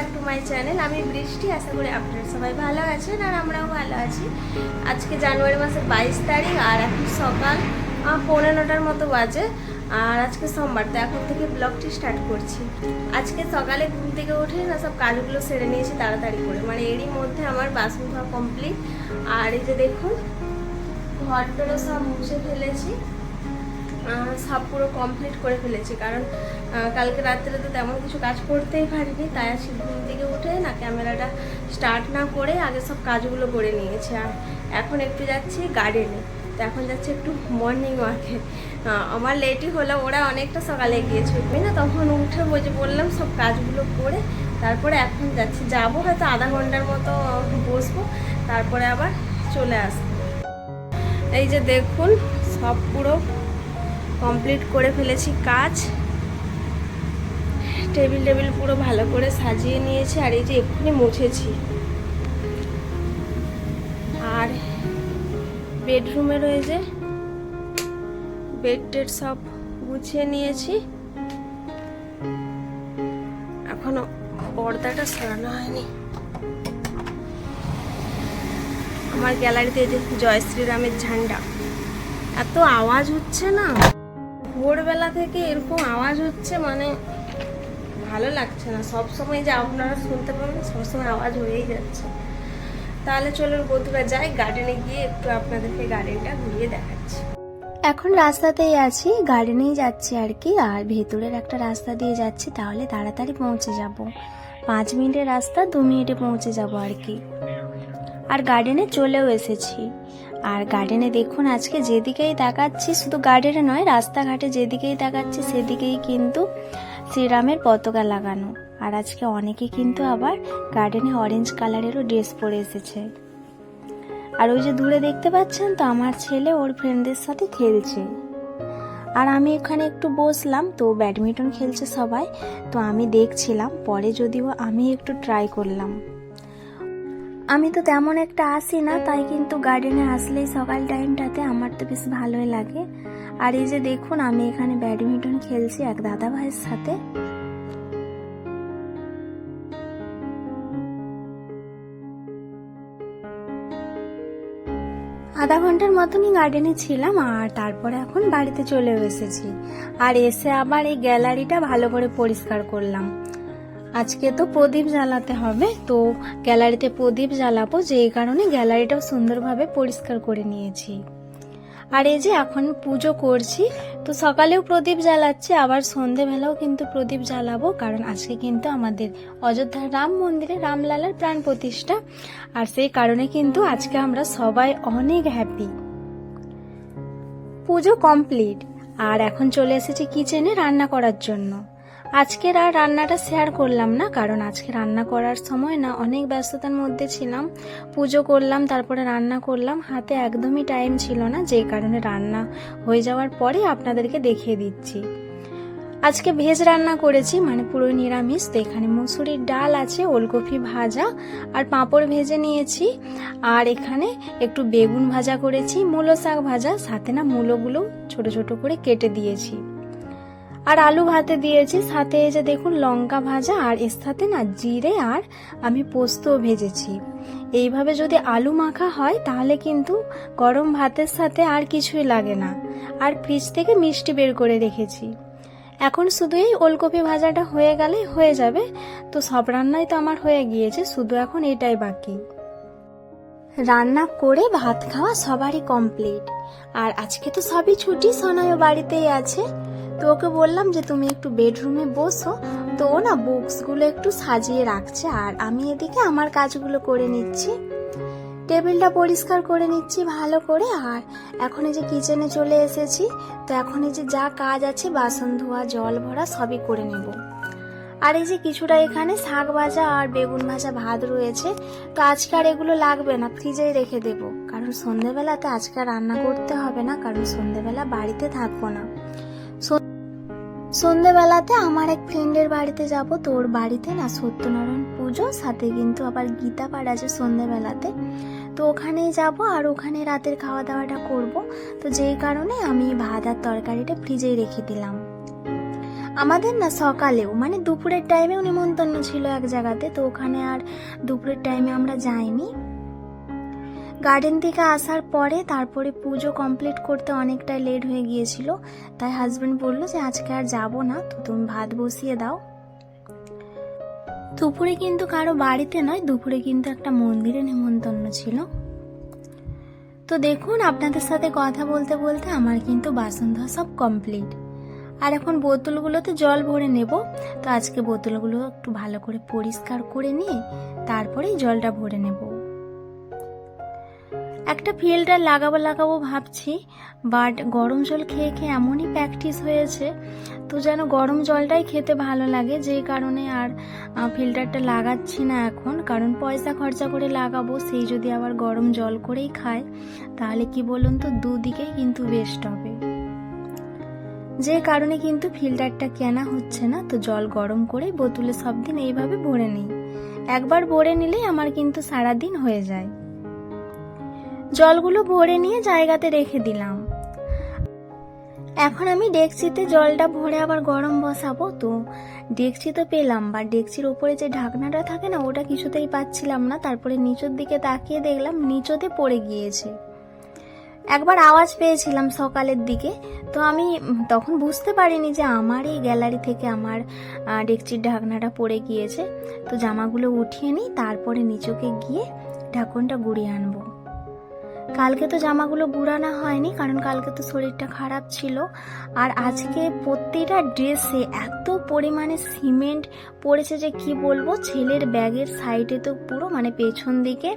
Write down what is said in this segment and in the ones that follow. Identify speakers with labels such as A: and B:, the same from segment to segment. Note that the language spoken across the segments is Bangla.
A: ব্যাক টু মাই চ্যানেল আমি বৃষ্টি, আশা করি আপনারা সবাই ভালো আছেন আর আমরাও ভালো আছি। আজকে জানুয়ারি মাসের বাইশ তারিখ আর এখন সকাল পৌনে নটার মতো বাজে। আর আজকে সোমবার, তো এখন থেকে ব্লগটি স্টার্ট করছি। আজকে সকালে ঘুম থেকে উঠে না সব কাজগুলো সেরে নিয়েছি তাড়াতাড়ি করে। মানে এরই মধ্যে আমার বাসন ধোয়া কমপ্লিট আর এই যে দেখুন, ঘরটারও সব মুছে ফেলেছি। সব পুরো কমপ্লিট করে ফেলেছি। কারণ কালকে রাত্রে তো তেমন কিছু কাজ করতেই পারিনি, তাই আজকে ঘুম থেকে উঠে না ক্যামেরাটা স্টার্ট না করে আগে সব কাজগুলো করে নিয়েছি। আর এখন একটু যাচ্ছি গার্ডেনে তো এখন যাচ্ছি একটু মর্নিং ওয়াকে আমার লেটই হলো, ওরা অনেকটা সকালে গিয়েছে আমি না? তখন উঠে বসে বললাম, সব কাজগুলো করে তারপরে এখন যাচ্ছি। যাব হয়তো আধা ঘণ্টার মতো বসবো, তারপরে আবার চলে আসব। এই যে দেখুন, সব পুরো কমপ্লিট করে ফেলেছি কাজ। টেবিল টেবিল পুরো ভালো করে সাজিয়ে নিয়েছি আর এই যে এক্ষুনি মুছেছি। আর বেডরুমে রয়েছে বেড টেড সব গুছিয়ে নিয়েছি। এখনও পর্দাটা সরানো হয়নি। আমার গ্যালারিতে যে জয় শ্রীরামের ঝান্ডা। এত আওয়াজ হচ্ছে না। ভোরবেলা থেকে এরকম আওয়াজ হচ্ছে মানে ভালো লাগছে না। সব সময় যে আপনারা শুনতে পাবেন সবসময় আওয়াজ হয়েই যাচ্ছে। তাহলে চলুন বন্ধুরা, যাই গার্ডেনে গিয়ে একটু আপনাদেরকে গার্ডেনটা ঘুরিয়ে দেখাচ্ছি।
B: এখন রাস্তাতেই আছি গার্ডেনেই যাচ্ছি আর কি, আর ভেতরের একটা রাস্তা দিয়ে যাচ্ছি, তাহলে তাড়াতাড়ি পৌঁছে যাব। পাঁচ মিনিটের রাস্তা, দু মিনিটে পৌঁছে যাব আর কি। আর গার্ডেনে চলেও এসেছি। আর গার্ডেনে দেখুন, আজকে যেদিকেই তাকাচ্ছি, শুধু গার্ডেনে নয়, রাস্তাঘাটে যেদিকেই তাকাচ্ছি, সেদিকেই কিন্তু শ্রীরামের পতাকা লাগানো। আর আজকে অনেকে কিন্তু আবার গার্ডেনে অরেঞ্জ কালারেরও ড্রেস পরে এসেছে। আর ওই যে দূরে দেখতে পাচ্ছেন তো, আমার ছেলে ওর ফ্রেন্ডদের সাথে খেলছে। আর আমি এখানে একটু বসলাম, তো ব্যাডমিন্টন খেলছে সবাই। তো আমি দেখছিলাম, পরে যদিও আমি একটু ট্রাই করলাম। আমি তো তেমন একটা আসি না, তাই কিন্তু গার্ডেনে আসলেই সকাল টাইমটাতে আমার তো বেশ ভালোই লাগে। আর এই যে দেখুন, আমি এখানে ব্যাডমিন্টন খেলছি এক দাদা ভাইয়ের সাথে। আধা ঘণ্টার মতনই গার্ডেনে ছিলাম, আর তারপরে এখন বাড়িতে চলে এসেছি। আর এসে আবার এই গ্যালারিটা ভালো করে পরিষ্কার করলাম। আজকে তো প্রদীপ জ্বালাতে হবে, তো গ্যালারিতে প্রদীপ জ্বালাবো, যেই কারণে গ্যালারিটাও সুন্দরভাবে পরিষ্কার করে নিয়েছি। আর এই যে এখন পুজো করছি, তো সকালেও প্রদীপ জ্বালাচ্ছি, আবার সন্ধেবেলাও কিন্তু প্রদীপ জ্বালাবো, কারণ আজকে কিন্তু আমাদের অযোধ্যার রাম মন্দিরে রামলালার প্রাণ প্রতিষ্ঠা, আর সেই কারণে কিন্তু আজকে আমরা সবাই অনেক হ্যাপি পুজো কমপ্লিট আর এখন চলে এসেছি কিচেনে রান্না করার জন্য। আজকের আর রান্নাটা শেয়ার করলাম না, কারণ আজকে রান্না করার সময় না অনেক ব্যস্ততার মধ্যে ছিলাম। পুজো করলাম, তারপরে রান্না করলাম। হাতে একদমই টাইম ছিল না, যে কারণে রান্না হয়ে যাওয়ার পরে আপনাদেরকে দেখিয়ে দিচ্ছি। আজকে ভেজ রান্না করেছি মানে পুরো নিরামিষ। তো এখানে মুসুরির ডাল আছে, ওলকপি ভাজা আর পাঁপড় ভেজে নিয়েছি। আর এখানে একটু বেগুন ভাজা করেছি, মূলো শাক ভাজা, সাথে না মূলোগুলো ছোট ছোট করে কেটে দিয়েছি। আর আলু ভাতে দিয়েছি, সাথে এই যে দেখুন লঙ্কা ভাজা আর এর সাথে না জিরে আর আমি পোস্তও ভেজেছি। এইভাবে যদি আলু মাখা হয়, তাহলে কিন্তু গরম ভাতের সাথে আর কিছুই লাগে না। আর ফ্রিজ থেকে মিষ্টি বের করে রেখেছি। এখন শুধু এই ওলকপি ভাজাটা হয়ে গেলে হয়ে যাবে। তো সব রান্নাই তো আমার হয়ে গিয়েছে, শুধু এখন এটাই বাকি। রান্না করে ভাত খাওয়া সবারই কমপ্লিট। আর আজকে তো সবই ছুটি, সোনাইও বাড়িতেই আছে। তো ওকে বললাম যে তুমি একটু বেডরুমে বসো। তো ও না বুকসগুলো একটু সাজিয়ে রাখছে আর আমি এদিকে আমার কাজগুলো করে নিচ্ছি। টেবিলটা পরিষ্কার করে নিচ্ছি ভালো করে আর এখন এই যে কিচেনে চলে এসেছি, তো এখন এই যে যা কাজ আছে বাসন ধোয়া, জল ভরা সবই করে নেব। আর এই যে কিছুটা এখানে শাক ভাজা আর বেগুন ভাজা ভাত রয়েছে, তো আজকে আর এগুলো লাগবে না, ফ্রিজেই রেখে দেবো। কারণ সন্ধেবেলাতে আজকে রান্না করতে হবে না, কারণ সন্ধেবেলা বাড়িতে থাকব না। সন্ধেবেলাতে আমার এক ফ্রেন্ডের বাড়িতে যাব। তোর বাড়িতে না সত্যনারায়ণ পুজো, সাথে কিন্তু আবার গীতা পাঠ আছে সন্ধেবেলাতে। তো ওখানেই যাব আর ওখানে রাতের খাওয়া দাওয়াটা করব। তো যেই কারণে আমি ভাত আর তরকারিটা ফ্রিজেই রেখে দিলাম। আমাদের না সকালেও মানে দুপুরের টাইমেও নিমন্ত্রণ ছিল এক জায়গাতে, তো ওখানে আর দুপুরের টাইমে আমরা যাইনি। গার্ডেন থেকে আসার পরে তারপরে পুজো কমপ্লিট করতে অনেকটা লেট হয়ে গিয়েছিল। তাই হাজবেন্ড বলল যে, আজকে আর যাব না, তো তুমি ভাত বসিয়ে দাও। দুপুরে কিন্তু কারও বাড়িতে নয়, দুপুরে কিন্তু একটা মন্দিরে নিমন্ত্রণ ছিল। তো দেখুন, আপনাদের সাথে কথা বলতে বলতে আমার কিন্তু বাসন ধোয়া সব কমপ্লিট আর এখন বোতলগুলোতে জল ভরে নেব। তো আজকে বোতলগুলো একটু ভালো করে পরিষ্কার করে নিয়ে তারপরেই জলটা ভরে নেব। একটা ফিল্টার লাগাবো লাগাবো ভাবছি বাট গরম জল খেয়ে খেয়ে এমনই প্র্যাকটিস হয়েছে, তো যেন গরম জলটাই খেতে ভালো লাগে যেই কারণে আর ফিল্টারটা লাগাচ্ছি না এখন, কারণ পয়সা খরচা করে লাগাবো, সেই যদি আবার গরম জল করেই খায়, তাহলে কি বলুন তো, দুদিকেই কিন্তু বেস্ট হবে। যে কারণে কিন্তু ফিল্টারটা কেনা হচ্ছে না, তো জল গরম করে বোতলে সব দিন এইভাবে ভরে নিই। একবার ভরে নিলেই আমার কিন্তু সারা দিন হয়ে যায়। জলগুলো ভরে নিয়ে জায়গাতে রেখে দিলাম। এখন আমি ডেকচিতে জলটা ভরে আবার গরম বসাবো তো। ডেকচি তো পেলাম, বা ডেকচির ওপরে যে ঢাকনাটা থাকে না, ওটা কিছুতেই পাচ্ছিলাম না। তারপরে নিচের দিকে তাকিয়ে দেখলাম নিচতে পড়ে গিয়েছে। একবার আওয়াজ পেয়েছিলাম সকালের দিকে, তো আমি তখন বুঝতে পারিনি যে আমার এই গ্যালারি থেকে আমার ডেকচির ঢাকনাটা পড়ে গিয়েছে। তো জামাগুলো উঠিয়ে নিই, তারপরে নিচকে গিয়ে ঢাকনটা গুড়িয়ে আনব। কালকে তো জামাগুলো গুড়ানো হয়নি, কারণ কালকে তো শরীরটা খারাপ ছিল। আর আজকে প্রত্যেকটা ড্রেসে এত পরিমাণে সিমেন্ট পড়েছে যে কি বলব, ছেলের ব্যাগের সাইডে তো পুরো মানে পেছন দিকে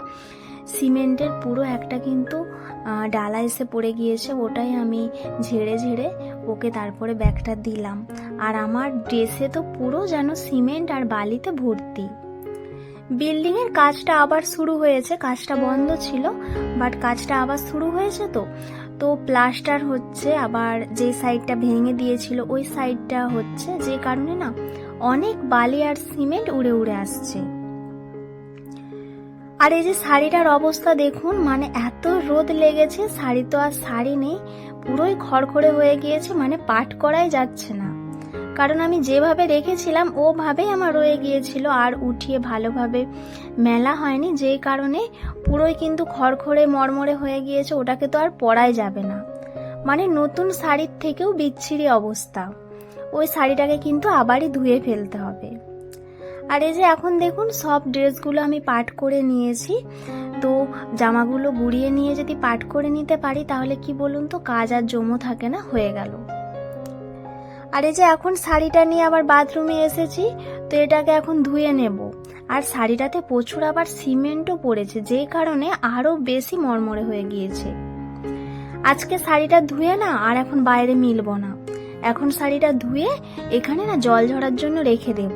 B: সিমেন্টের পুরো একটা কিন্তু ডালা এসে পড়ে গিয়েছে, ওটাই আমি ঝেড়ে ঝেড়ে ওকে তারপরে ব্যাগটা দিলাম। আর আমার ড্রেসে তো পুরো যেন সিমেন্ট আর বালিতে ভর্তি। বিল্ডিং এর কাজটা আবার শুরু হয়েছে, কাজটা বন্ধ ছিল বাট কাজটা আবার শুরু হয়েছে তো। তো প্লাস্টার হচ্ছে, আবার যে সাইডটা ভেঙে দিয়েছিল, ওই সাইডটা হচ্ছে, যে কারণে না অনেক বালি আর সিমেন্ট উড়ে উড়ে আসছে। আর এই যে শাড়িটার অবস্থা দেখুন মানে এত রোদ লেগেছে, শাড়ি তো আর শাড়ি নেই, পুরোই খড়খড়ে হয়ে গিয়েছে মানে পাট করাই যাচ্ছে না। কারণ আমি যেভাবে রেখেছিলাম, ওভাবেই আমার রয়ে গিয়েছিল। আর উঠিয়ে ভালোভাবে মেলা হয়নি যেই কারণে পুরোই কিন্তু খড়খড়ে মরমরে হয়ে গিয়েছে, ওটাকে তো আর পরাই যাবে না। মানে নতুন শাড়ির থেকেও বিচ্ছিরি অবস্থা। ওই শাড়িটাকে কিন্তু আবারই ধুয়ে ফেলতে হবে। আর এই যে এখন দেখুন, সব ড্রেসগুলো আমি পাট করে নিয়েছি। তো জামাগুলো গুড়িয়ে নিয়ে যদি পাট করে নিতে পারি, তাহলে কি বলুন তো, কাজ আর জমো থাকে না, হয়ে গেল। আর এই যে এখন শাড়িটা নিয়ে আবার বাথরুমে এসেছি, তো এটাকে এখন ধুয়ে নেব। আর শাড়িটাতে প্রচুর আবার সিমেন্টও পড়েছে, যে কারণে আরও বেশি মরমরে হয়ে গিয়েছে। আজকে শাড়িটা ধুয়ে না, আর এখন বাইরে মিলব না। এখন শাড়িটা ধুয়ে এখানে না জল ঝরার জন্য রেখে দেব।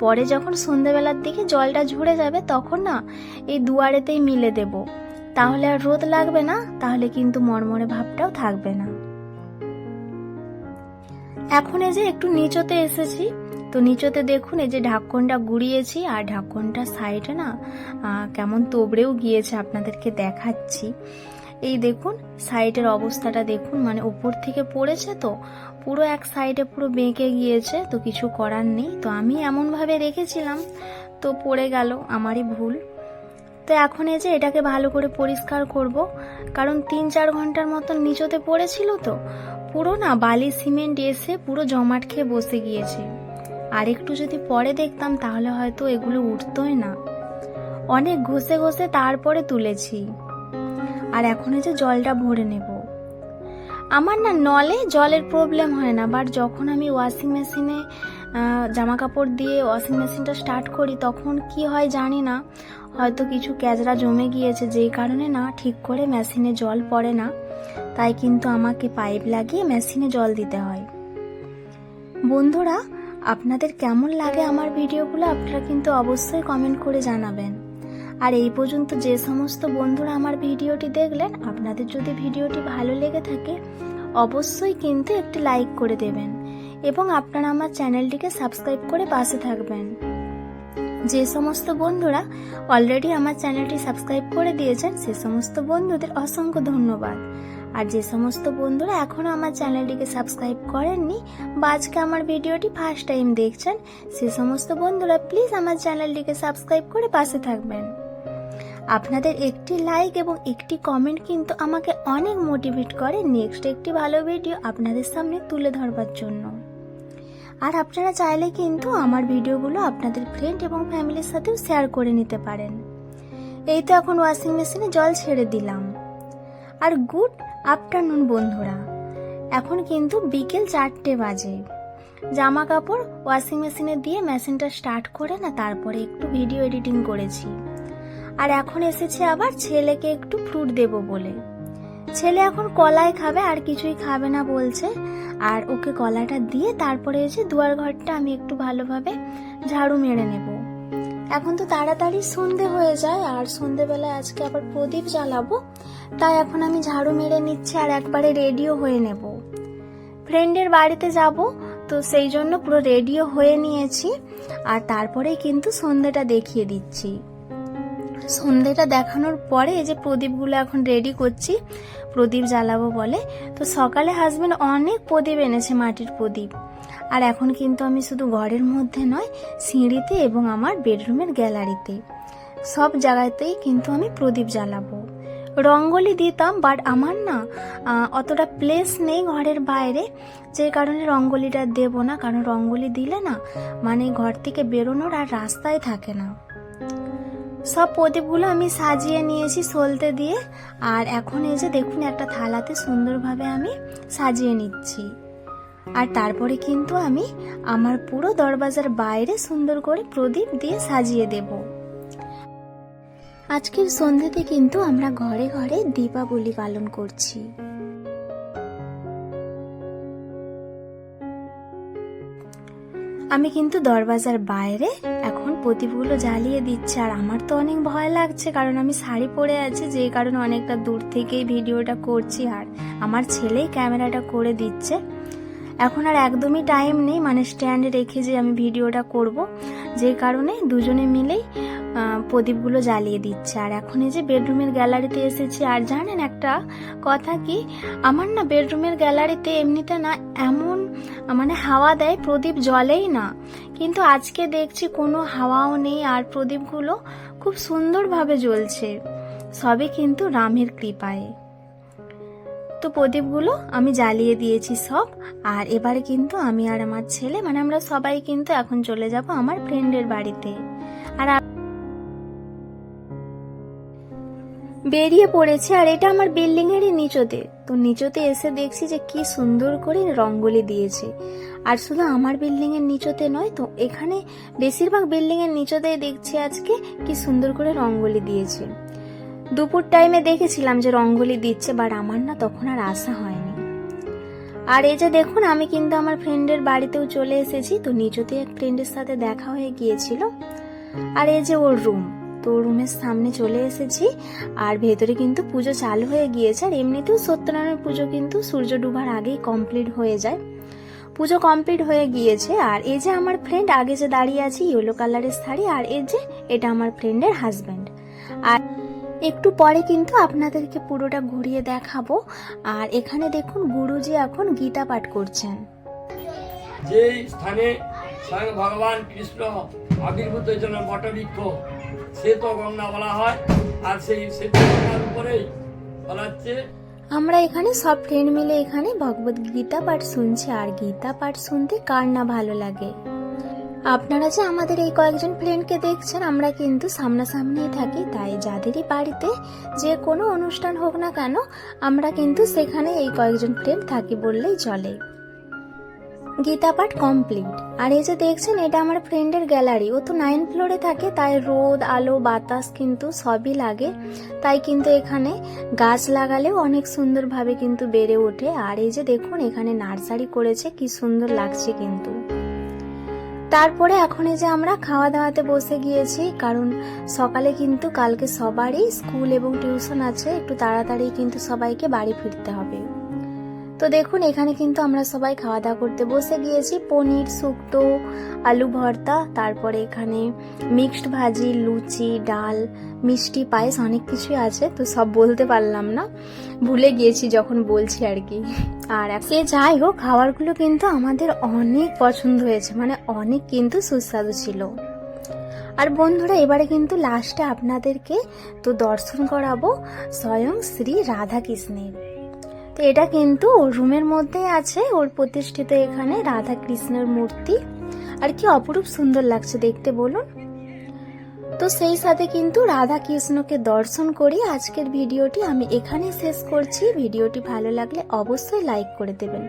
B: পরে যখন সন্ধেবেলার দিকে জলটা ঝরে যাবে, তখন না এই দুয়ারেতেই মিলে দেব। তাহলে আর রোদ লাগবে না, তাহলে কিন্তু মরমরে ভাবটাও থাকবে না। এখন এই যে একটু নিচতে এসেছি, তো নিচতে দেখুন এই যে ঢাকনটা গুড়িয়েছি, আর ঢাকনটা সাইডে না কেমন তোবড়েও গিয়েছে, আপনাদেরকে দেখাচ্ছি। এই দেখুন, সাইডের অবস্থাটা দেখুন মানে উপর থেকে পড়েছে তো, পুরো এক সাইডে পুরো বেঁকে গিয়েছে, তো কিছু করার নেই। তো আমি এমনভাবে রেখেছিলাম, তো পড়ে গেল, আমারই ভুল। তো এখন এই যে এটাকে ভালো করে পরিষ্কার করব, কারণ তিন চার ঘণ্টার মতন নিচতে পড়েছিল তো পুরো না বালি সিমেন্ট এসে পুরো জমাট খেয়ে বসে গিয়েছে। আর একটু যদি পরে দেখতাম তাহলে হয়তো এগুলো উঠতোই না। অনেক ঘষে ঘষে তারপরে তুলেছি। আর এখন যে জলটা ভরে নেব। আমার না নলে জলের প্রবলেম হয় না বাট যখন আমি ওয়াশিং মেশিনে জামা কাপড় দিয়ে ওয়াশিং মেশিনটা স্টার্ট করি, তখন কি হয় জানি না, হয়তো কিছু ক্যাজরা জমে গিয়েছে, যেই কারণে না ঠিক করে মেশিনে জল পড়ে না। তাই কিন্তু আমাকে পাইপ লাগিয়ে মেশিনে জল দিতে হয়। বন্ধুরা, আপনাদের কেমন লাগে আমার ভিডিওগুলো আপনারা কিন্তু অবশ্যই কমেন্ট করে জানাবেন। আর এই পর্যন্ত যে সমস্ত বন্ধুরা আমার ভিডিওটি দেখলেন, আপনাদের যদি ভিডিওটি ভালো লেগে থাকে, অবশ্যই কিন্তু একটি লাইক করে দেবেন এবং আপনারা আমার চ্যানেলটিকে সাবস্ক্রাইব করে পাশে থাকবেন। যে সমস্ত বন্ধুরা অলরেডি আমার চ্যানেলটি সাবস্ক্রাইব করে দিয়েছেন, সে সমস্ত বন্ধুদের অসংখ্য ধন্যবাদ। আর যে সমস্ত বন্ধুরা এখনও আমার চ্যানেলটিকে সাবস্ক্রাইব করেননি বা আজকে আমার ভিডিওটি ফার্স্ট টাইম দেখছেন, সে সমস্ত বন্ধুরা প্লিজ আমার চ্যানেলটিকে সাবস্ক্রাইব করে পাশে থাকবেন। আপনাদের একটি লাইক এবং একটি কমেন্ট কিন্তু আমাকে অনেক মোটিভেট করে নেক্সট একটি ভালো ভিডিও আপনাদের সামনে তুলে ধরবার জন্য। আর আপনারা চাইলে কিন্তু আমার ভিডিওগুলো আপনাদের ফ্রেন্ড এবং ফ্যামিলির সাথেও শেয়ার করে নিতে পারেন। এই তো এখন ওয়াশিং মেশিনে জল ছেড়ে দিলাম। আর গুড আফটারনুন বন্ধুরা। এখন কিন্তু বিকেল চারটে বাজে। জামা কাপড় ওয়াশিং মেশিনে দিয়ে মেশিনটা স্টার্ট করে না, তারপরে একটু ভিডিও এডিটিং করেছি। আর এখন এসেছে আবার ছেলেকে একটু ফ্রুট দেব বলে। ছেলে এখন কলাই খাবে, আর কিছুই খাবে না বলছে। আর ওকে কলাটা দিয়ে তারপরে এসে দুয়ার ঘরটা আমি একটু ভালোভাবে ঝাড়ু মেরে নেব। এখন তো তাড়াতাড়ি সন্ধে হয়ে যায়, আর সন্ধেবেলায় আজকে আবার প্রদীপ জ্বালাবো। তাই এখন আমি ঝাড়ু মেরে নিচ্ছি আর একবারে রেডিও হয়ে নেব। ফ্রেন্ডের বাড়িতে যাব, তো সেই জন্য পুরো রেডিও হয়ে নিয়েছি আর তারপরেই কিন্তু সন্ধেটা দেখিয়ে দিচ্ছি। সন্ধেটা দেখানোর পরে যে প্রদীপগুলো এখন রেডি করছি, প্রদীপ জ্বালাবো বলে, তো সকালে হাজবেন্ড অনেক প্রদীপ এনেছে মাটির প্রদীপ। আর এখন কিন্তু আমি শুধু ঘরের মধ্যে নয়, সিঁড়িতে এবং আমার বেডরুমের গ্যালারিতে সব জায়গাতেই কিন্তু আমি প্রদীপ জ্বালাবো। রঙ্গোলি দিতাম বাট আমার না অতটা প্লেস নেই ঘরের বাইরে। যে কারণে রঙ্গোলিটা দেব না, কারণ রঙ্গোলি দিলে না মানে ঘর থেকে বেরোনোর আর রাস্তায় থাকে না। সব প্রদীপগুলো আমি সাজিয়ে নিয়েছি সলতে দিয়ে, আর এখন এই যে দেখুন, একটা থালাতে সুন্দরভাবে আমি সাজিয়ে নিচ্ছি। আর তারপরে কিন্তু আমি আমার পুরো দরবাজার বাইরে সুন্দর করে প্রদীপ দিয়ে সাজিয়ে দেব। আজকের সন্ধ্যেতে কিন্তু আমরা ঘরে ঘরে দীপাবলি পালন করছি। আমি কিন্তু দরবাজার বাইরে এখন প্রদীপগুলো জ্বালিয়ে দিচ্ছে, আর আমার তো অনেক ভয় লাগছে কারণ আমি শাড়ি পরে আছি, যে কারণে অনেকটা দূর থেকেই ভিডিওটা করছি, আর আমার ছেলেই ক্যামেরাটা করে দিচ্ছে। এখন আর একদমই টাইম নেই। মানে স্ট্যান্ডে রেখে যে আমি ভিডিওটা করব। যে কারণে দুজনে মিলেই প্রদীপগুলো জ্বালিয়ে দিচ্ছে। আর এখন এই যে বেডরুমের গ্যালারিতে এসেছি, আর জানেন একটা কথা কি? আমার না বেডরুমের গ্যালারিতে এমনিতে না এমন মানে হাওয়া দেয়, প্রদীপ জ্বলেই না। কিন্তু আজকে দেখছি কোনো হাওয়াও নেই, আর প্রদীপগুলো খুব সুন্দরভাবে জ্বলছে। সবই কিন্তু রামের কৃপায়। তো প্রদীপগুলো আমি জ্বালিয়ে দিয়েছি সব। আর এবারে কিন্তু আমি আর আমার ছেলে মানে আমরা সবাই কিন্তু এখন চলে যাব আমার ফ্রেন্ডের বাড়িতে। আর বেরিয়ে পড়েছে, আর এটা আমার বিল্ডিং এরই নিচতে। তো নিচতে এসে দেখছি যে কি সুন্দর করে রঙ্গোলি দিয়েছে। আর শুধু আমার বিল্ডিং এর নিচতে নয়, তো এখানে বেশিরভাগ বিল্ডিং এর নিচতেই দেখছি আজকে কি সুন্দর করে রঙ্গোলি দিয়েছে। দুপুর টাইমে দেখেছিলাম যে রঙ্গোলি দিচ্ছে, বাট আমার না তখন আর আসা হয়নি। আর এই যে দেখুন, আমি কিন্তু আমার ফ্রেন্ডের বাড়িতেও চলে এসেছি, তো নিচতে এক ফ্রেন্ডের সাথে দেখা হয়ে গিয়েছিল। আর এই যে ওর রুম তো রুমের সামনে চলে এসেছি, আর ভেতরে কিন্তু পুজো চালু হয়ে গিয়েছে, আর এমনিতেও সত্যনারায়ণ পুজো কিন্তু সূর্য ডুবার আগেই কমপ্লিট হয়ে যায়। পুজো কমপ্লিট হয়ে গিয়েছে, আর এই যে আমার ফ্রেন্ড আগে যে দাঁড়িয়ে আছে ইয়েলো কালারের শাড়ি, আর এই যে এটা আমার ফ্রেন্ডের হাজব্যান্ড আর একটু পরে কিন্তু আপনাদেরকে পুরোটা ঘুরিয়ে দেখাবো। আর এখানে দেখুন গুরুজি এখন গীতা পাঠ করছেন।
C: যে স্থানে স্বয়ং ভগবান কৃষ্ণ আবির্ভূত হয়েছিল বটবৃক্ষ সে তো গঙ্গা বলা হয় আর সেই সে উপরেই বলা হচ্ছে।
B: আমরা এখানে সব ফ্রেন্ড মিলে এখানে ভগবত গীতা পাঠ শুনছি আর গীতা পাঠ শুনতে কার না ভালো লাগে? আপনারা যে আমাদের এই কয়েকজন ফ্রেন্ডকে দেখছেন, আমরা কিন্তু সামনাসামনিই থাকি, তাই যাদেরই বাড়িতে যে কোনো অনুষ্ঠান হোক না কেন, আমরা কিন্তু সেখানে এই কয়েকজন ফ্রেন্ড থাকি বললেই চলে। গীতা পাঠ কমপ্লিট আর এই যে দেখছেন, এটা আমার ফ্রেন্ডের গ্যালারি ও তো নাইন ফ্লোরে থাকে, তাই রোদ, আলো, বাতাস কিন্তু সবই লাগে। তাই কিন্তু এখানে গাছ লাগালেও অনেক সুন্দরভাবে কিন্তু বেড়ে ওঠে। আর এই যে দেখুন, এখানে নার্সারি করেছে, কি সুন্দর লাগছে কিন্তু। তারপরে এখন এই যে আমরা খাওয়া দাওয়াতে বসে গিয়েছি, কারণ সকালে কিন্তু কালকে সবারই স্কুল এবং টিউশন আছে, একটু তাড়াতাড়ি কিন্তু সবাইকে বাড়ি ফিরতে হবে। তো দেখুন, এখানে কিন্তু আমরা সবাই খাওয়া দাওয়া করতে বসে গিয়েছি। পনির, শুক্তো, আলু ভর্তা, তারপরে এখানে মিক্সড ভাজি, লুচি, ডাল, মিষ্টি, পায়েস অনেক কিছুই আছে, তো সব বলতে পারলাম না। ভুলে গিয়েছি যখন বলছি আর কি। আর সে যাই হোক, খাবারগুলো কিন্তু আমাদের অনেক পছন্দ হয়েছে মানে অনেক কিন্তু সুস্বাদু ছিল। আর বন্ধুরা, এবারে কিন্তু লাস্টে আপনাদেরকে তো দর্শন করাবো স্বয়ং শ্রী রাধা কৃষ্ণের তো এটা কিন্তু রুমের মধ্যে আছে, ওর প্রতিষ্ঠিত এখানে রাধা কৃষ্ণের মূর্তি। আর কি অপরূপ সুন্দর লাগছে দেখতে, বলুন। তো সেই সাথে কিন্তু রাধা কৃষ্ণকে দর্শন করি। আজকের ভিডিওটি আমি এখানেই শেষ করছি। ভিডিওটি ভালো লাগলে অবশ্যই লাইক করে দেবেন।